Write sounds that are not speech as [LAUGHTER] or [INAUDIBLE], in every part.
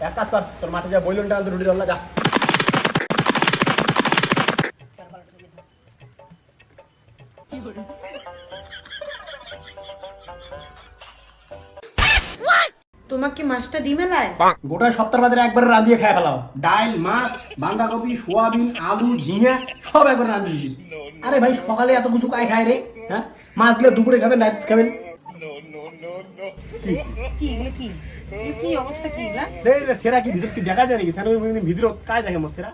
এক কাজ কর তোর মাঠে যা বইলুনটা আনতে রুটি ধরলা যা। তোমাকে মাছটা দি মেলায় গোটা সপ্তাহ বাজারে একবারে রাঁধিয়ে খাই ফেলাও। ডাল মাছ বাঁধাকপি সোয়াবিন আলু ঝিঙে সব একবারে রাঁধিয়ে দিচ্ছিস আরে ভাই সকালে এত কিছু কাই খায় রে হ্যাঁ? মাছ দিলে দুপুরে খাবেন রাত খাবেন। কি কি? কি অবস্থা কি গা এই রে সেরা কি? ভিতর কি দেখা যায় নাকি? সেরা ভিতর কাজ দেখে মোর সেরা।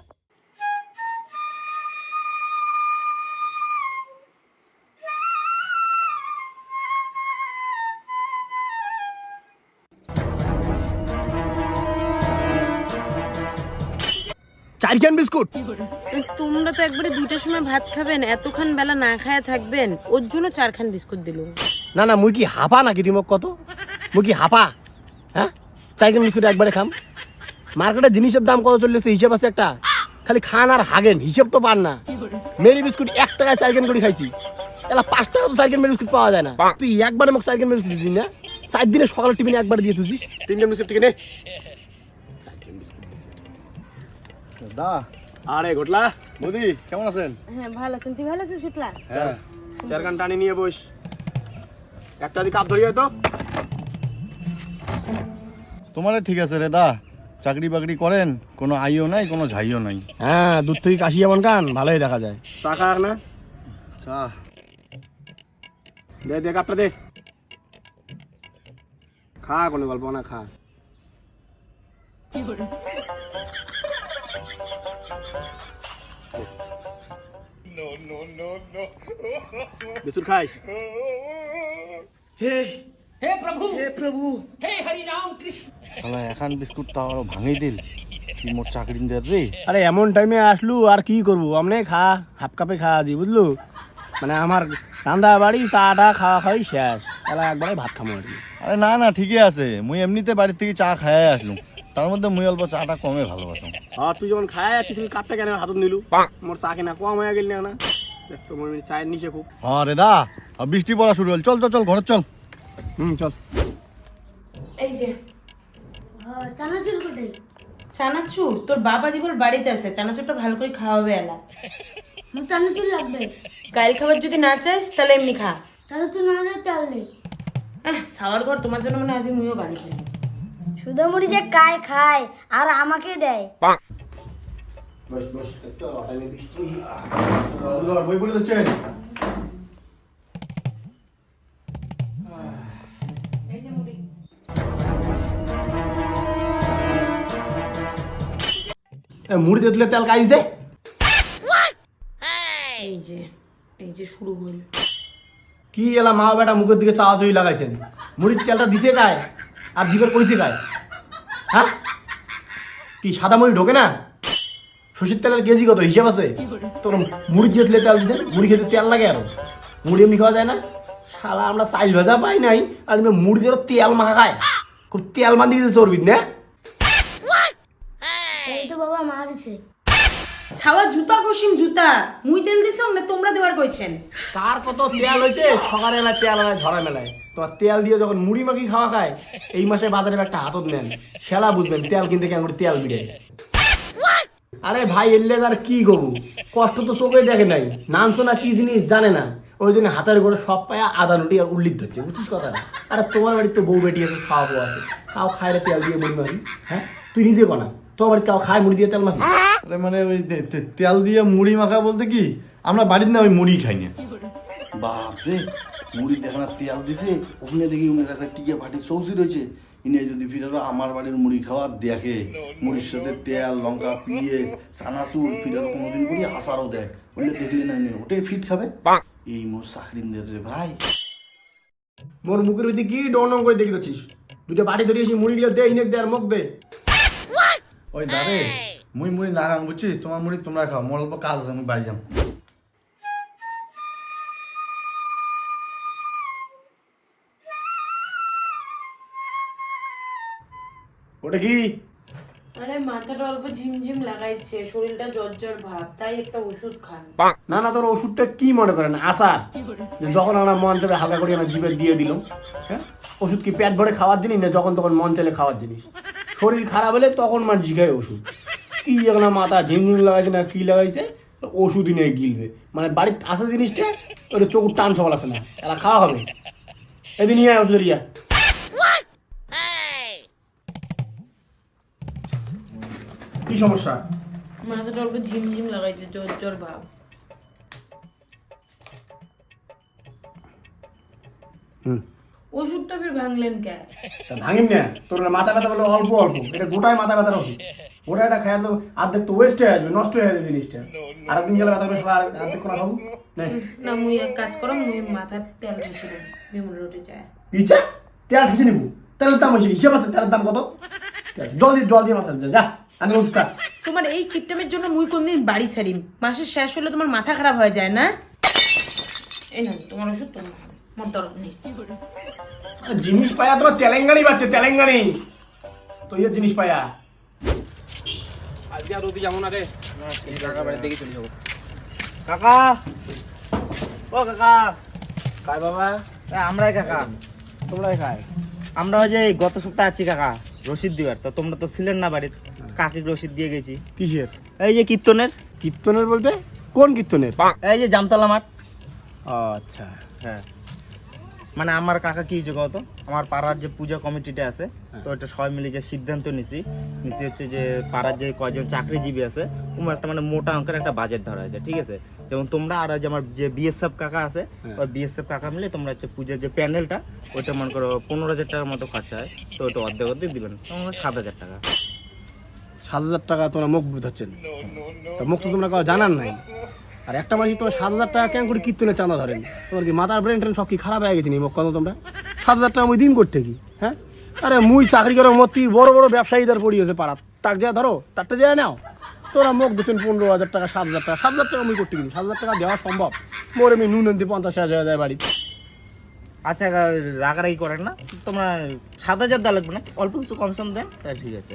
চারখান বিস্কুট। তোমরা তো একবারে দুইটার সময় ভাত খাবেন এতক্ষণ বেলা না খায়া থাকবেন ওর জন্য চারখান বিস্কুট দিল না না মুই কি হাপা নাকি তুমি কত? মুই কি হাপা? হ্যাঁ? চারখান বিস্কুট একবারে খাম। মার্কেটে জিনিসের দাম কত চলছে হিসাব আছে একটা। খালি খান আর হাগেন হিসেব তো পান না। মেরি বিস্কুট এক টাকায় চারখান করে খাইছি। এলা পাঁচ টাকা তো মেরি বিস্কুট পাওয়া যায় না। তুই একবারে মোক চারখান মেরি বিস্কুট দিছিস না? চার দিনে সকালে টিফিনে একবার দিয়ে তুছিস তিনজন বিস্কুট থেকে নে। বিস্কুট দিছিস। দা। আরে ঘটলা মোদি কেমন আছেন? হ্যাঁ ভালো আছেন। তুই ভালো আছিস শুটলা হ্যাঁ। চার গান টানি নিয়ে বস। একটা দি কাপ ধরিয়ে তো? তোমারে ঠিক আছে রে দা। চাকরি বাকরি করেন কোনো আইও নাই কোনো ঝাইও নাই। হ্যাঁ দূর থেকে কাশি যেমন কান ভালোই দেখা যায়। চা খাক না? চা। দে দে কাপটা দে। খা কোনো গল্প না খা। বিস্কুট খাইস? [LAUGHS] শালা এখান বিস্কুট তাও আরও ভাঙি দিল। কি মোর চাকরি দের রে? আরে এমন টাইমে আসলু আর কি করব? আমনে খা হাফ কাপে খা আজি বুঝলু? মানে আমার রান্দা বাড়ি চাটা খাওয়া খাওয়াই শেষ। তাহলে একবারে ভাত খামো আর কি। আরে না না ঠিকই আছে। মুই এমনিতে বাড়ির থেকে চা খাই আসলুম। তার মধ্যে মুই অল্প চাটা কমে ভালোবাসো আর তুই যখন খায় আছিস তুমি কাপটা কেন হাতত নিলু? মোর চা কেনা কম হয়ে গেল না দেখ তো মোর চায়ের নিচে খুব। হ্যাঁ রে দা আর বৃষ্টি পড়া শুরু হল। চল চল চল ঘর চল। হুম চল। এই যে। চানাচুর কোথায়? চানাচুর? তোর বাবা জীবন বাড়িতে আছে চানাচুরটা ভালো করে খাওয়াবে এলা। চানাচুর লাগবে। গাইল খাবার যদি না চাইস তাহলে এমনি খা। চানাচুর না হলে তেল নেই। সাওয়ার ঘর তোমার জন্য মনে হয় আজ মুইও বাড়ি খাই সুধামুড়ি যে কায় খায় আর আমাকে দেয়। বস বস একটু বৃষ্টি। বই পড়ে মুড়িতে তুলে তেল কাইছে এই যে এই যে শুরু হইল কি এলা মা বেটা মুখের দিকে চাওয়া চুই লাগাইছেন? মুড়ির তেলটা দিছে গায় আর দিবার কইছে গায় হ্যাঁ? কি সাদা মুড়ি ঢোকে না? সর্ষের তেলের কেজি কত? হিসাব আছে? তোর মুড়ি দিয়ে দিলে তেল দিছেন মুড়ি খেতে তেল লাগে আরও। মুড়ি এমনি খাওয়া যায় না? শালা আমরা চাইল ভাজা পাই নাই আর মুড়ি দিয়ে তেল মাখা খায়। খুব তেল বান্ধি দিয়েছে চর্বিত না? এই তো বাবা মা দিছে ছাওয়া জুতা কষিম জুতা। মুই তেল দিছ না তোমরা দেবার কইছেন। তার কত তেল হইছে? সকালে তেল মেলায়। তোমার তেল দিয়ে যখন মুড়ি মাখি খাওয়া খায় এই মাসে বাজারে একটা হাতত নেন। বুঝবেন তেল কিনতে কেন করে তেল বিড়ে। আরে ভাই এলে আর কি করব? কষ্ট তো চোখে দেখে নাই। নামছো না কি জিনিস জানে না। ওই জন্য হাতের করে সব পায়া আদা রুটি আর উল্লিখ ধরছে বুঝছিস কথাটা আরে তোমার বাড়িতে তো বউ বেটি আছে খাওয়া বউ আছে। কাউ খায় রে তেল দিয়ে মুড়ি হ্যাঁ? তুই নিজে কনা। তোমার বাড়িতে খায় মুড়ি দিয়ে তেল মাখি। আরে মানে ওই তে- তে- তেল দিয়ে মুড়ি মাখা বলতে কি? আমরা বাড়ির না ওই মুড়ি খাই না। বাপরে মুড়ি দেখে না তেল দিছে? ওখানে দেখি উনি একটা টিকে ফাটি সৌসি রয়েছে। ইনে যদি ফিরারো আমার বাড়ির মুড়ি খাওয়া দেখে। মুড়ির সাথে তেল লঙ্কা পিয়ে চানাচুর ফিরারো কোনোদিন করি আসারও দেয়। বললে দেখলি না ওটাই ফিট খাবে? এই মোর চাকরিনদের রে ভাই। মোর মুখের ভিতরে কি ডং ডং করে দেখি দিচ্ছিস দুটো বাড়ি ধরিয়েছি মুড়ি গুলো দে ইনেক দে আর মুখ দে। ওই দাঁড়ে মুই মুড়ি না বুঝছিস? তোমার মুড়ি তোমরা খাও মোর অল্প কাজ আছে আমি বাড়ি যাম। ওটা কি? আরে মাথাটা অল্প ঝিমঝিম লাগাইছে শরীরটা জ্বর জ্বর ভাব তাই একটা ওষুধ খান। না না তোর ওষুধটা কি মনে করেন আসার। যে যখন আমরা মন চলে হালকা করে আমরা জিভে দিয়ে দিলাম হ্যাঁ? ওষুধ কি পেট ভরে খাওয়ার জিনিস না যখন তখন মন চলে খাওয়ার জিনিস? শরীর খারাপ হলে তখন মানুষ খায় ওষুধ। কি এখন মাথা ঝিমঝিম লাগাইছে না কি লাগাইছে ওষুধই নিয়ে গিলবে। মানে বাড়ির আসা জিনিসটা ওটা চোখ টান সকাল আসে না এরা খাওয়া হবে। এদিন নিয়ে আয় ওষুধের ইয়া কি সমস্যা? মাথাটা অল্প ঝিমঝিম লাগাইছে জোর জোর ভাব। হুম। ওষুধটা ফের ভাঙলেন কে? তা ভাঙিম না। তোর মাথা ব্যথা বলে অল্প অল্প। এটা গোটায় মাথা ব্যথার ওষুধ। ওটা একটা খাই তো অর্ধেক তো ওয়েস্ট হয়ে আসবে নষ্ট হয়ে যাবে জিনিসটা। আর একদিন গেলে ব্যথা করে অর্ধেক করে খাব না। মুই এক কাজ করো মুই মাথার তেল বিমল রুটি চায়। ইচ্ছা তেল নিবো? তেলের দাম হয়েছে হিসাব আছে? তেলের দাম কত? জল দিয়ে জল দিয়ে মাথা যা, যা। আনি ওষুধ তোমার এই কিপটামের জন্য মুই কোনদিন বাড়ি ছাড়িম। মাসের শেষ হলে তোমার মাথা খারাপ হয়ে যায় না? এই না তোমার ওষুধ তোমার। মোর নেই। জিনিস পায়া তোমার তেলেঙ্গানি পাচ্ছে তেলেঙ্গানি। তো ইয়ে জিনিস পায়া। আজকে আর রোদি যাব না রে। এই কাকা বাড়ির দিকে চলে যাব। কাকা! ও কাকা! কাই বাবা? এ, আমরাই কাকা। তোমরাই খায়। আমরা ওই যে এই গত সপ্তাহে আছি কাকা রসিদ দিবার। তো তোমরা তো ছিলেন না বাড়িতে কাকে রসিদ দিয়ে গেছি। কিসের? এই যে কীর্তনের। কীর্তনের বলতে? কোন কীর্তনের? এই যে জামতলা মাঠ। ও, আচ্ছা। হ্যাঁ। মানে আমার কাকা কি হয়েছে কত আমার পাড়ার যে পূজা কমিটিটা আছে তো এটা সবাই মিলে যে সিদ্ধান্ত নিছি নিছি হচ্ছে যে পাড়ার যে কয়জন চাকরিজীবী আছে ওমন একটা মানে মোটা অঙ্কের একটা বাজেট ধরা হয়েছে ঠিক আছে? যেমন তোমরা আর ওই যে আমার যে বিএসএফ কাকা আছে ওই বিএসএফ কাকা মিলে তোমরা হচ্ছে পূজার যে প্যান্ডেলটা ওইটা মনে করো পনেরো হাজার টাকার মতো খরচা হয় তো ওটা অর্ধেক অর্ধেক দিবেন তোমরা সাত হাজার টাকা। সাত হাজার টাকা তোমরা মুখ বুঝাচ্ছেন তা মুখ তো তোমরা জানার নাই। আর একটা মানুষ তোমার সাত হাজার টাকা কেন করে কীর্তনের চাঁদা ধরেন? তোমার কি মাথার ব্রেন ট্রেন সব কি খারাপ হয়ে গেছে নি কথা তোমরা? সাত হাজার টাকা মুই দিন করতে কি? হ্যাঁ? আরে মুই চাকরি করে মতি বড় বড় ব্যবসায়ীদের পড়িয়েছে পাড়া তাক যা ধরো, তারটা যা নাও। তোরা মুখ দিচ্ছেন পনেরো হাজার টাকা, সাত হাজার টাকা। সাত হাজার টাকা মুই করতে কিনি সাত হাজার টাকা দেওয়া সম্ভব। মোর এমনি নুন এমনি পঞ্চাশ হাজার যায় বাড়ি আচ্ছা রাগারাগি করেন না। তোমরা সাত হাজার দেওয়া লাগবে না? অল্প কিছু কম সম দেন। তা ঠিক আছে।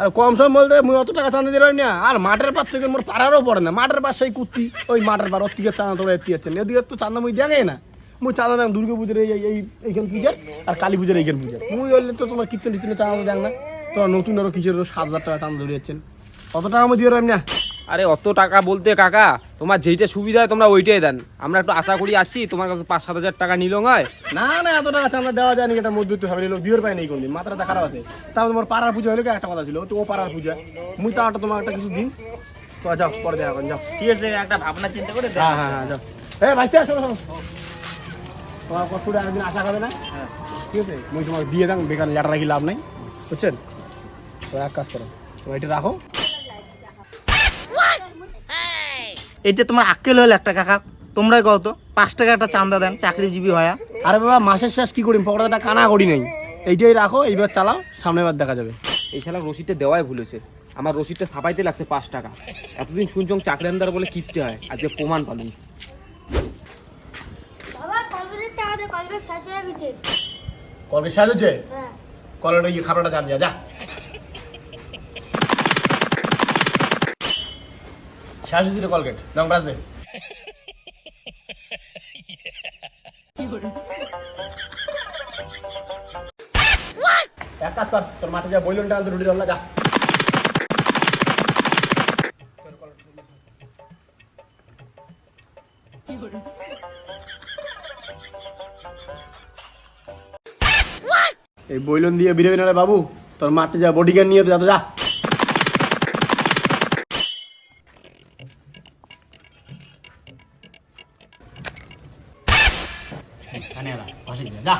আর কম সম বলতে মুই অত টাকা চাঁদা দিলাম না আর মাঠের পার থেকে মোর পাড়ারও পড়ে না। মাঠের পার সেই কুত্তি, ওই মাঠের পার ওর থেকে চাঁদা তোরা এটি আছে এদিকে তো চাঁদা মুই দেখাই না। মুই চাঁদা দেখ দুর্গা পুজোর এই এই এইখান পূজার আর কালী পুজোর এইখান পুজোর। মুই বললে তো তোমার কীর্তন টির্তনে চাঁদা দেখ না। তোমার নতুন আরও কিছু সাত হাজার টাকা চাঁদা ধরে যাচ্ছেন অত টাকা আমি দিয়ে রাখি না আরে অত টাকা বলতে কাকা তোমার যেইটা সুবিধা হয় তোমরা ওইটাই দেন। আমরা একটু আশা করি আছি তোমার কাছে পাঁচ সাত হাজার টাকা নিল নয় না না এত টাকা চাঁদা দেওয়া যায়নি এটা মধ্যবিত্ত ফ্যামিলি লোক দিওর পায় নেই কোনদিন মাত্রাটা খারাপ আছে। তাও তোমার পাড়ার পুজো হলে কি একটা কথা ছিল তো ও পাড়ার পূজা মুই তো একটা তোমার একটা কিছু দিন। তো যাও পরে দেখা করেন যাও। ঠিক আছে একটা ভাবনা চিন্তা করে হ্যাঁ হ্যাঁ হ্যাঁ যাও। এই ভাইস্তে শোনো শোনো তোমার কষ্টটা একদিন আশা খাবে না? ঠিক আছে মুই তোমাকে দিয়ে দাম বেকার লেটার রাখি লাভ নাই বুঝছেন? তো এক কাজ করো তুমি এটা রাখো। এটা তোমার আক্কেল হলো একটা কাকা তোমরাই কত পাঁচ টাকা একটা চান্দা দেন চাকরিজীবী হয়া। আরে বাবা মাসের শেষ কি করি পকেটটা কানা করি নাই। এইটাই রাখো এইবার চালাও সামনে বার দেখা যাবে। এই শালা রসিদটা দেওয়াই ভুল হয়েছে। আমার রসিদটা ছাপাইতে লাগছে পাঁচ টাকা। এতদিন শুনছং চাকরি আন্দার বলে কিপতে হয় আজকে প্রমাণ হয়ে গেছে। কলকে সাজ হচ্ছে হ্যাঁ। ইয়ে খাবারটা চাপ যা। হচ্ছে রে কলগেট। ব্রাশ দে। এক কাজ কর, তোর মাঠে যা বইলনটা, আনতে রুটি রান্না, যা। এই বইলন দিয়ে বেরোবি না রে বাবু, তোর মাঠে যা বডি গার্ড নিয়ে তো যা তো যা। যা।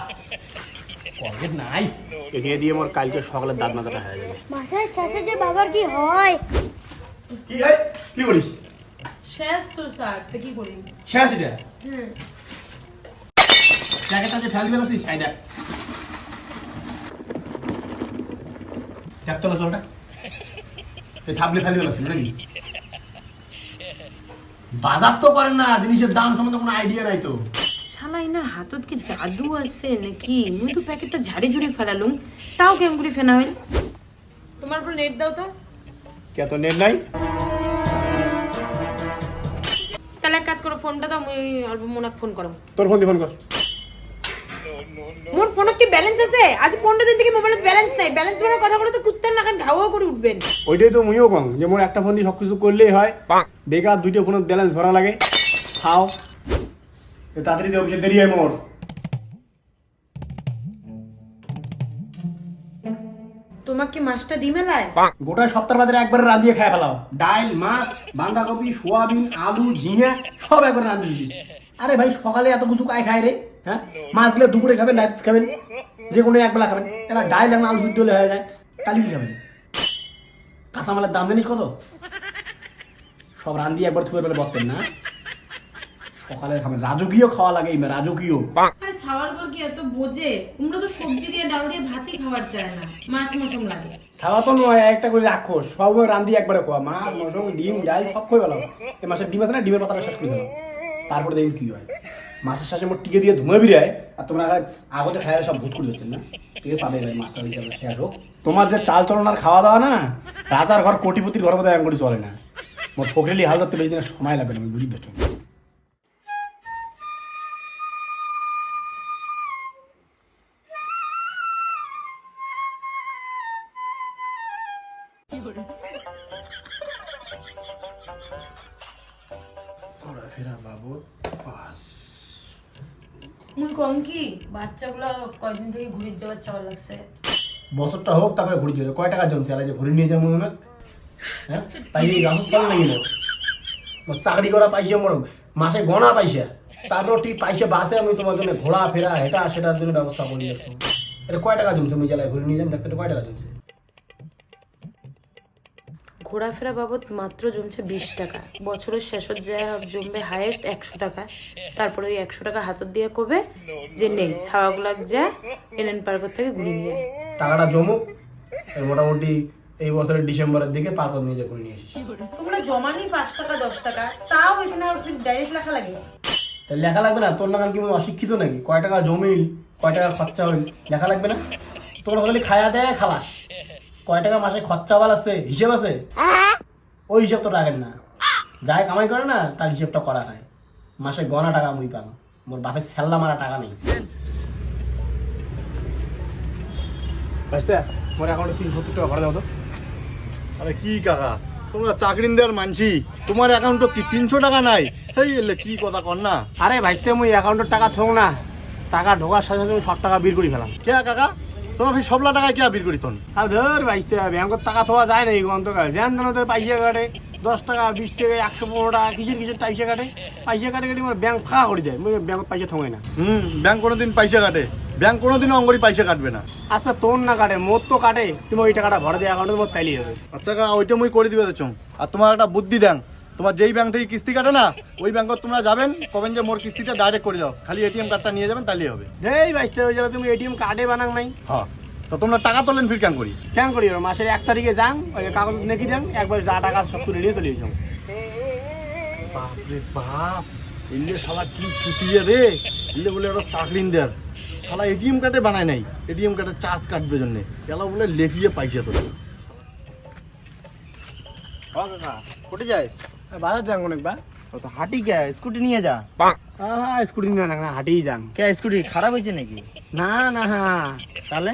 কলগেট নাই। এখানে দিয়ে আমার কালকে সকালে দাঁত মাথাটা হয়ে যাবে। মাসের শেষে যে বাবার কি হয়? কি হয় কি করিস? শেষ তো স্যার তো কি করি? শেষ এটা? জ্যাকেটটা যে ফেলবে আছিস আই দেখ। দেখ চলো চলটা। এই সাবলে ফেলবে আছিস নাকি বাজার তো করেন না জিনিসের দাম সম্বন্ধে কোনো আইডিয়া নাই তো। শালা ইনার হাতত কি জাদু আছে নাকি? মুই তো প্যাকেটটা ঝাড়ি ঝুড়ি ফেলালুম। তাও কেমন করে ফেনা হইল তোমার উপর নেট দাও তো। কে তো নেট নাই? তাহলে এক কাজ করো ফোনটা দাও মুই অল্প মনে ফোন করো তোর ফোন ফোন কর। মোর ফোনত কি ব্যালেন্স আছে? আজ পনেরো দিন থেকে মোবাইলত ব্যালেন্স নাই। ব্যালেন্স ভরার কথা বলে তো কুত্তার নাকান ঘাওয়া করে উঠবেন। ওইটাই তো মুইও কম। যে যেমন একটা ফোন দিয়ে সব কিছু করলেই হয়। বেকার দুইটা ফোনের ব্যালেন্স ভরা লাগে। খাও। তাড়াতাড়ি দেবো দেরি হয় মোর। তোমার কি মাছটা দি মেলায়? গোটা সপ্তাহ বাজারে একবারে রাঁধিয়ে খাই ফেলাও। ডাল মাছ বাঁধাকপি সোয়াবিন আলু ঝিঙে সব একবারে রাঁধিয়ে দিচ্ছি আরে ভাই সকালে এত কিছু কায় খায় রে? হ্যাঁ? মাছ দিলে দুপুরে খাবেন রাত খাবেন যে কোনো একবেলা খাবেন। এটা ডাল এবং আলু সিদ্ধ হলে হয়ে যায়। কালি কি খাবেন? কাঁচামালের দাম জানিস কত? সব রান্ধি একবার থুয়ে পেলে বলতেন না? সকালে খাবেন রাজকীয় খাওয়া লাগে এই রাজকীয়। আরে পর কি এত বোঝে? তোমরা তো সবজি দিয়ে ডাল দিয়ে ভাতই খাবার চায় না। মাছ মশম লাগে। তো নয় একটা করে রাক্ষস। সব রান্ধি একবারে খোয়া। মাছ মশম ডিম ডাল সব এই মাছের ডিম আছে না? ডিমের পাতাটা শেষ করে দিলাম। তারপরে দেখি কি হয়। মাছের সাথে মোট টিকে দিয়ে ধুমে বিরায় আর তোমরা আগতে খায় সব ভূত করে দিচ্ছেন না? কে পাবে এবার মাছটা শেষ হোক। তোমার যে চাল চলন আর খাওয়া দাওয়া না রাজার ঘর কোটিপতির ঘর মধ্যে এমন করে চলে না। মোট ফকরেলি হাল করতে বেশি দিনের সময় লাগবে না আমি বুঝি বাচ্চাগুলো কয়দিন থেকে ঘুরে যাওয়ার চাওয়া লাগছে। বছরটা হোক, তারপরে ঘুরে যাবে কয় টাকা জমছে? আলাই যে ঘুরে নিয়ে যাব মনে হ্যাঁ। তাই এই গাছ পাল মোর চাকরি করা পাইছে মোর মাসে গণা পাইছে। তারপর ঠিক পাইছে বাসে আমি তোমার জন্য ঘোরা ফেরা হেঁটা সেটার জন্য ব্যবস্থা করে এটা কয় টাকা জমছে? আমি জেলায় ঘুরে নিয়ে যান দেখতে কয় টাকা জমছে? ঘোরাফেরা বাবদ মাত্র জমছে বিশ টাকা। বছরের শেষত যায় জমবে হায়েস্ট একশো টাকা। তারপরে ওই একশো টাকা হাতত দিয়ে কবে? যে নেই ছাওয়াগুলাক যায় এনএন পার্কের থেকে ঘুরে নিয়ে টাকাটা জমুক মোটামুটি এই বছরের ডিসেম্বরের দিকে পার্কত নিয়ে যা ঘুরে নিয়ে এসেছি। তোমরা জমানি পাঁচ টাকা দশ টাকা তাও এখানে ডাইরেক্ট লেখা লাগে লেখা লাগবে না? তোর নাগান কি অশিক্ষিত নাকি? কয় টাকা জমিল কয় টাকা খরচা হইল? লেখা লাগবে না? তোর খালি খায়া দেয় খালাস। কয় টাকা মাসে খরচা বাল আছে? হিসেব আছে? ওই হিসেব তো রাখেন না। যাই কামাই করে না তার হিসেবটা করা হয়। মাসে গনা টাকা মুই পাম মোর বাপের সেল্লা মারা টাকা নেই। বুঝতে মোর অ্যাকাউন্টে তিন সত্তর টাকা ভরা দাও তো। আরে কি কাকা? তোমরা চাকরিন্দার মানছি। তোমার অ্যাকাউন্ট কি তিনশো টাকা নাই? এই এলে কি কথা কর না? আরে ভাইস্তে মুই অ্যাকাউন্টের টাকা থোক না। টাকা ঢোকার সাথে সাথে সব টাকা বিল করে ফেলাম। কে কাকা? তোমার ফি সবলা টাকা কে বিল করি তন আর ধর বাইশতে ব্যাংকের টাকা থোয়া যায় না এই অন্তকাল যেন তেন তো পয়সা কাটে দশ টাকা বিশ টাকা একশো পনেরো টাকা কিসের কিসের পয়সা কাটে? পয়সা কাটে কাটে আমার ব্যাংক ফাঁকা করে দেয় মুই ব্যাংকের পয়সা থোঙাই না। হুম ব্যাংক কোনোদিন পয়সা কাটে ব্যাংক কোনোদিনও অঙ্গরি পয়সা কাটবে না। আচ্ছা তোর না কাটে মোর তো কাটে তুমি ওই টাকাটা ভরে দিয়ে অ্যাকাউন্টে মোট তাইলে যাবে আচ্ছা ওইটা মুই করে দিবে চং আর তোমার একটা বুদ্ধি দেন তোমার যেই ব্যাংক থেকে কিস্তি কাটে না ওই ব্যাংকত তোমরা যাবেন কবেন যে মোর কিস্তিটা ডাইরেক্ট করে দাও। খালি এটিএম কার্ডটা নিয়ে যাবেন তাহলেই হবে। যেই বাইশতে হয়ে যাবে তুমি এটিএম কার্ডে বানাং নাই। হ্যাঁ। তো তোমরা টাকা তোলেন ফির কেন করি? কেন করি? মাসের এক তারিখে যান ওই কাগজ নেকি যান একবার যা টাকা সব তুলে নিয়ে চলে যাও। বাপরে বাপ ইন্ডিয়া শালা কি ছুটিয়ে রে? ইন্ডিয়া বলে ওরা চাকরি দেয় শালা এটিএম কার্ডে বানায় নাই এটিএম কার্ডের চার্জ কাটবে জন্যে। গেল বলে লেখিয়ে পাইছে তো কোটে যাস? বাজার যান অনেকবার ও তো হাঁটি কে? স্কুটি নিয়ে যা। হ্যাঁ স্কুটি না না হাঁটেই যান। কে স্কুটি খারাপ হয়েছে নাকি? না না হ্যাঁ তাহলে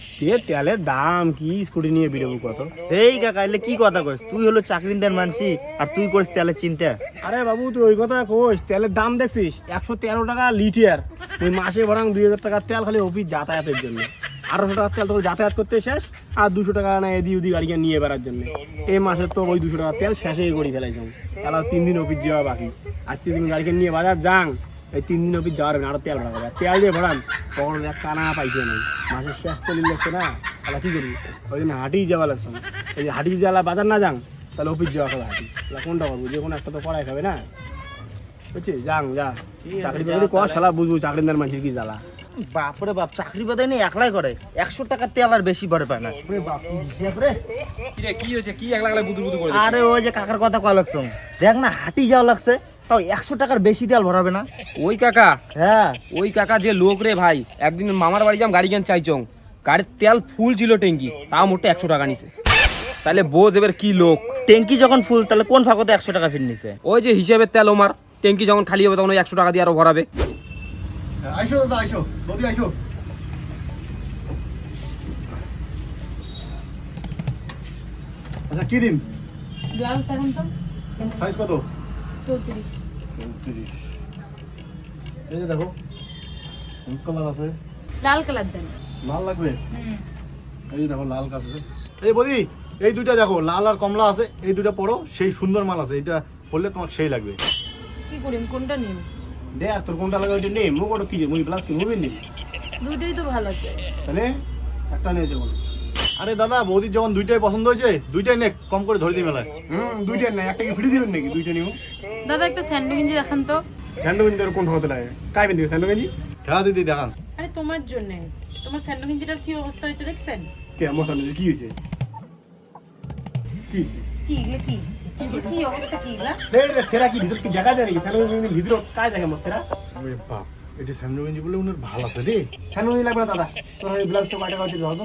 স্টে তেলের দাম কি স্কুটি নিয়ে বেরোবো কত? এই কাকা এলে কি কথা কইস? তুই হলো আর তুই করিস তেলের চিন্তা। আরে বাবু তুই ওই কথা কইস তেলের দাম দেখছিস? একশো তেরো টাকা লিটার তুই মাসে বরং দুই হাজার টাকার তেল খালি অফিস যাতায়াতের জন্য। আড়াইশো টাকার তেল তোর যাতায়াত করতে শেষ? আর দুশো টাকা না এদি উদি গাড়িকে নিয়ে বেড়ার জন্য। এই মাসের তো ওই দুশো টাকার তেল শেষেই করে ফেলাইছ। তাহলে তিন দিন অফিস যাওয়া বাকি। আজ তিন দিন গাড়িকে নিয়ে বাজার যাং এই তিন দিন অফিস যাওয়ার না আরও তেল ভাড়া হবে। তেল দিয়ে ভরান তখন এক কানা পাইছে নাই মাসের শেষ তো লিন লাগছে না। তাহলে কি করবি? ওই জন্য হাঁটিই যাওয়া লাগছে। না এই হাঁটি যাওয়া বাজার না যাং তাহলে অফিস যাওয়া খাবে হাঁটি। তাহলে কোনটা করব? যে কোনো একটা তো করাই খাবে না। বুঝছিস? যাং। যা চাকরি বাকরি কর শালা বুঝব চাকরিদার মানুষের কি জ্বালা। বাপরে বাপ চাকরি বাদাই নেই একলাই করে একশো টাকার তেল আর বেশি ভরে পায় না। কি হয়েছে? কি একলা একলা বুদু বুদু করে আরে ওই যে কাকার কথা কয়া লাগছে। দেখ না হাঁটি যাওয়া লাগছে তাও একশো টাকার বেশি তেল ভরাবে না। ওই কাকা? হ্যাঁ। ওই কাকা যে লোক রে ভাই একদিন মামার বাড়ি যাম গাড়ি কেন চাইচং গাড়ির তেল ফুল ছিল ট্যাঙ্কি তাও মোটে একশো টাকা নিছে। তাহলে বোঝ এবার কি লোক। ট্যাঙ্কি যখন ফুল তাহলে কোন ফাঁকতে একশো টাকা ফির নিছে? ওই যে হিসেবে তেল ওমার ট্যাঙ্কি যখন খালি হবে তখন ওই একশো টাকা দিয়ে আরও ভরাবে। আইসো দাদা আইসো। বৌদি আইসো। আচ্ছা কি দিন? ব্লাউজ দেখেন তো। সাইজ কত? চৌত্রিশ। চৌত্রিশ। এই যে দেখো কালার আছে। লাল কালার দেন। লাল লাগবে? এই যে দেখো লাল কাজ আছে। এই বদি এই দুইটা দেখো লাল আর কমলা আছে এই দুইটা পরো সেই সুন্দর মাল আছে এটা পরলে তোমার সেই লাগবে। কি করিম কোনটা নিম? দেখ তোর কোনটা লাগে ওইটা নেই মুখ ওটা কি যে মুড়ি প্লাস কি মুভি নেই দুইটাই তো ভালো আছে। তাহলে একটা নিয়েছে বলো। আরে দাদা বৌদির যখন দুইটাই পছন্দ হয়েছে দুইটাই নে কম করে ধরে দিই মেলায় হুম দুইটা নাই একটা কি ফ্রি দিবেন নাকি? দুইটা নিও। দাদা একটা স্যান্ডো গেঞ্জি দেখান তো। স্যান্ডো গেঞ্জি কোন হতে লাগে কাই বেঁধে স্যান্ডো গেঞ্জি হ্যাঁ দিদি দেখান। আরে তোমার জন্য। তোমার স্যান্ডো গেঞ্জিটার কি অবস্থা হয়েছে দেখছেন? কে আমার সামনে কি হয়েছে? কি হয়েছে? কি কি? কি অবস্থা কি এগুলা? সেরা কি? ভিতর কি দেখা যায় নাকি? স্যান্ডো গেঞ্জি ভিতর কাই দেখে মোর সেরা। বাপ এটি স্যান্ডো গেঞ্জি বলে উনার ভালো আছে রে। স্যান্ডো গেঞ্জি লাগবে না দাদা। তোর ওই ব্লাউজটা দাও তো।